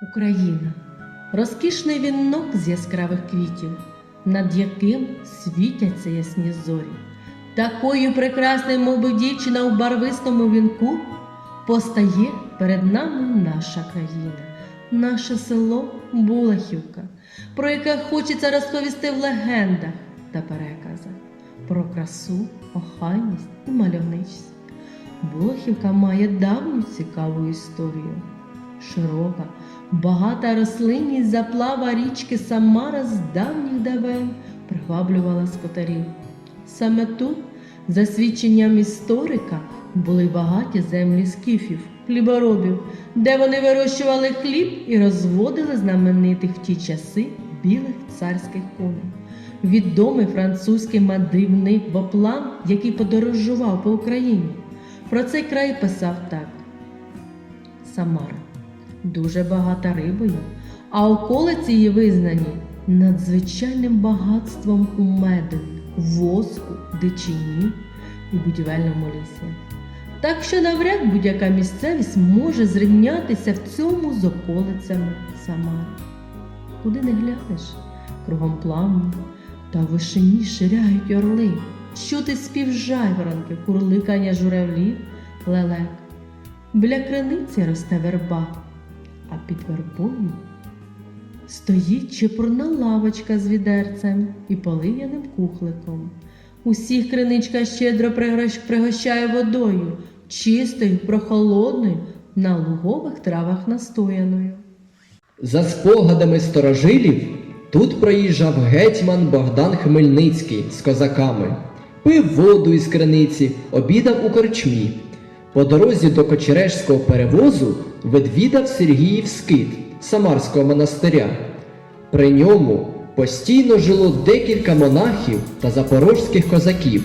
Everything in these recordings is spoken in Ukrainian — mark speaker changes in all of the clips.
Speaker 1: Україна розкішний вінок з яскравих квітів, над яким світяться ясні зорі. Такою прекрасною, мов би дівчина у барвистому вінку, постає перед нами наша країна, наше село Булахівка, про яке хочеться розповісти в легендах та переказах, про красу, охайність і мальовничість. Булахівка має давню цікаву історію. Широка, багата рослинність заплава річки Самара з давніх давен приваблювала скотарів. Саме тут, за свідченням історика, були багаті землі скіфів, хліборобів, де вони вирощували хліб і розводили знаменитих в ті часи білих царських коней. Відомий французький мандрівник Воплан, який подорожував по Україні, про цей край писав так. Самара дуже багата рибою, а околиці її визнані надзвичайним багатством у медові, воску, дичині і будівельному лісі. Так що навряд будь-яка місцевість може зрівнятися в цьому з околицями Самари. Куди не глянеш, кругом плавно, та вишині ширяють орли, чути спів жайворонків, курликання журавлів, лелек. Біля криниці росте верба, а під вербою стоїть чепурна лавочка з відерцем і полив'яним кухликом. Усіх криничка щедро пригощає водою, чистою, прохолодною, на лугових травах настояною.
Speaker 2: За спогадами старожилів, тут проїжджав гетьман Богдан Хмельницький з козаками, пив воду із криниці, обідав у корчмі. По дорозі до Кочерешського перевозу відвідав Сергіїв скит Самарського монастиря. При ньому постійно жило декілька монахів та запорожських козаків,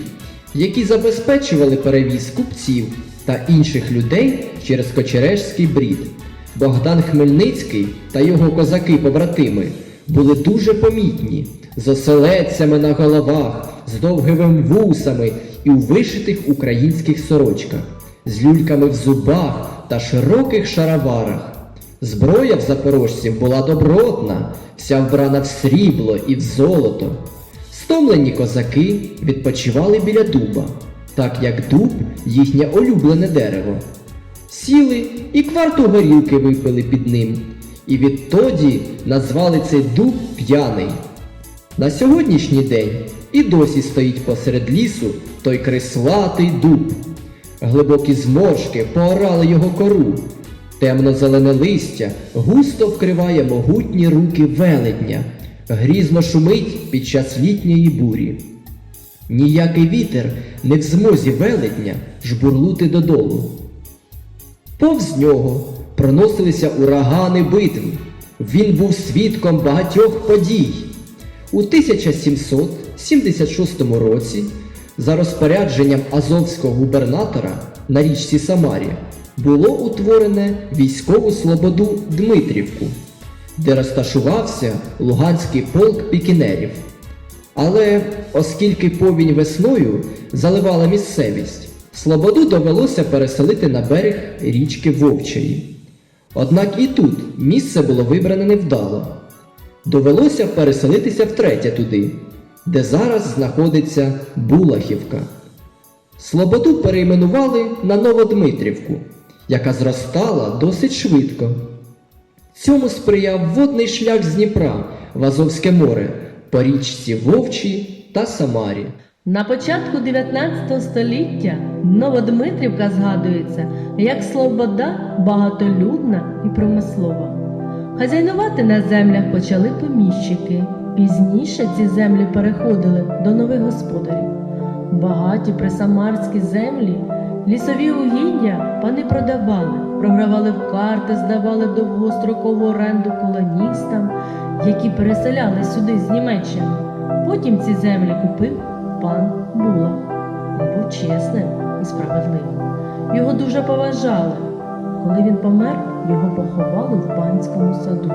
Speaker 2: які забезпечували перевіз купців та інших людей через Кочерешський брід. Богдан Хмельницький та його козаки-побратими були дуже помітні, з оселедцями на головах, з довгими вусами і у вишитих українських сорочках, з люльками в зубах та широких шароварах. Зброя в запорожців була добротна, вся вбрана в срібло і в золото. Стомлені козаки відпочивали біля дуба, так як дуб їхнє улюблене дерево. Сіли і кварту горілки випили під ним, і відтоді назвали цей дуб п'яний. На сьогоднішній день і досі стоїть посеред лісу той крислатий дуб. Глибокі зморшки поорали його кору. Темно-зелене листя густо вкриває могутні руки велетня, грізно шумить під час літньої бурі. Ніякий вітер не в змозі велетня жбурлути додолу. Повз нього проносилися урагани битв. Він був свідком багатьох подій. У 1776 році, за розпорядженням азовського губернатора на річці Самарі, було утворене військову слободу Дмитрівку, де розташувався Луганський полк пікінерів. Але оскільки повінь весною заливала місцевість, Слободу довелося переселити на берег річки Вовчої. Однак і тут місце було вибране невдало. Довелося переселитися втретє туди, де зараз знаходиться Булахівка. Слободу перейменували на Новодмитрівку, яка зростала досить швидко. Цьому сприяв водний шлях з Дніпра в Азовське море по річці Вовчі та Самарі.
Speaker 1: На початку 19 століття Новодмитрівка згадується як Слобода багатолюдна і промислова. Хазяйнувати на землях почали поміщики. Пізніше ці землі переходили до нових господарів. Багаті присамарські землі, лісові угіддя пани продавали, програвали в карти, здавали довгострокову оренду колоністам, які переселяли сюди з Німеччини. Потім ці землі купив пан Була. Він був чесним і справедливим. Його дуже поважали. Коли він помер, його поховали в панському саду,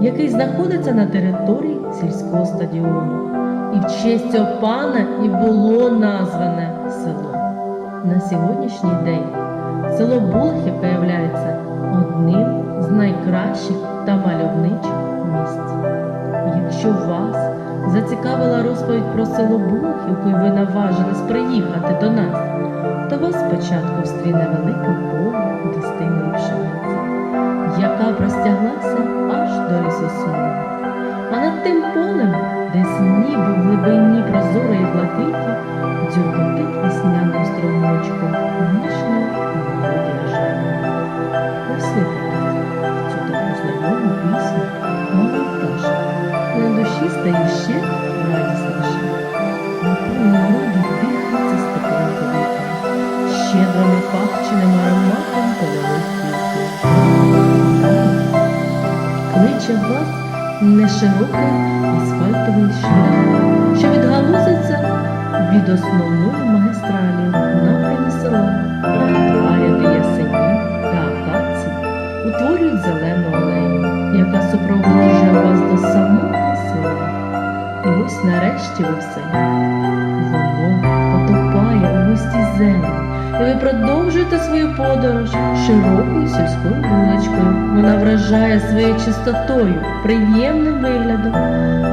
Speaker 1: який знаходиться на території сільського стадіону. І в честь цього пана і було назване село. На сьогоднішній день село Булахівка являється одним з найкращих та мальовничих місць. Якщо вас зацікавила розповідь про село Блохівку і ви наважились приїхати до нас, то вас спочатку встріне велике поле дистинної пшениці, яка простяглася тим полем, десь ніби в глибині прозорої блакиті, дзюркотить весняним струмочком молоді. Послухайте цю таку знайому пісню, мама каже, на душі стає ще радісніше. На природі дихається степовим повітрям, щедро напахченим ароматом полових квітів. Кличе вас не широкий асфальтовий шлях, що відгалузиться від основної магістралі напрямі. Два ряди ясенів та акацій утворюють зелену алею, яка супроводжує вас до самого села. І ось нарешті ви в селі. Воно потопає у густій зелені, ви продовжуєте свою подорож широкою сільською вуличкою. Вона вражає своєю чистотою, приємним виглядом,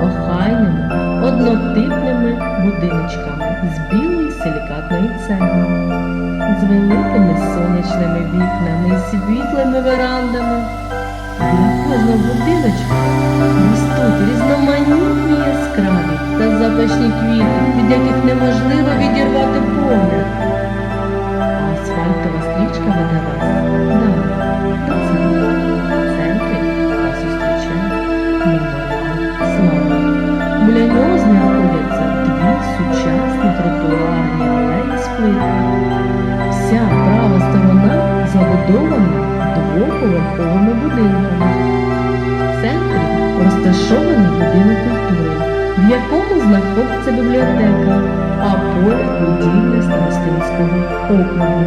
Speaker 1: охайними, однотипними будиночками з білої силікатної цегли, з великими сонячними вікнами і світлими верандами. Кожного будиночка ростуть різноманітні яскраві та запашні квіти, від яких неможливо відірвати погляд. Сторона забудована двоповерховими будинками. В центрі розташований будинок культури, в якому знаходиться бібліотека, а поряд будівля старостинського округу.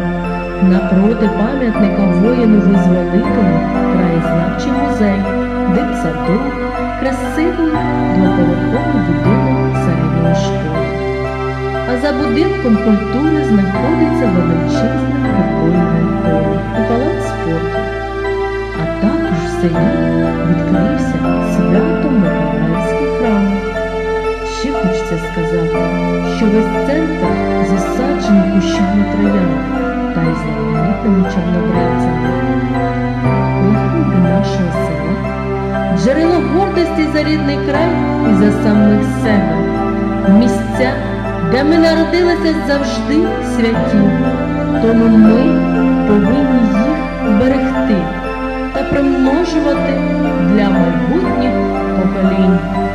Speaker 1: Напроти пам'ятника воїну-визволителю краєзнавчий музей, дитсадок, красивий двоповерховий будинок середньої школи. А за будинком культури знаходиться величезне футбольне поле селі відкрився свято-миколаївський храм. Ще хочеться сказати, що весь центр засаджений кущами троян та із знаменитими чорнобривцями. Легенди нашого села, джерело гордості за рідний край і за самих себе, місця, де ми народилися завжди святі, тому ми повинні їх берегти примножувати для майбутніх поколінь.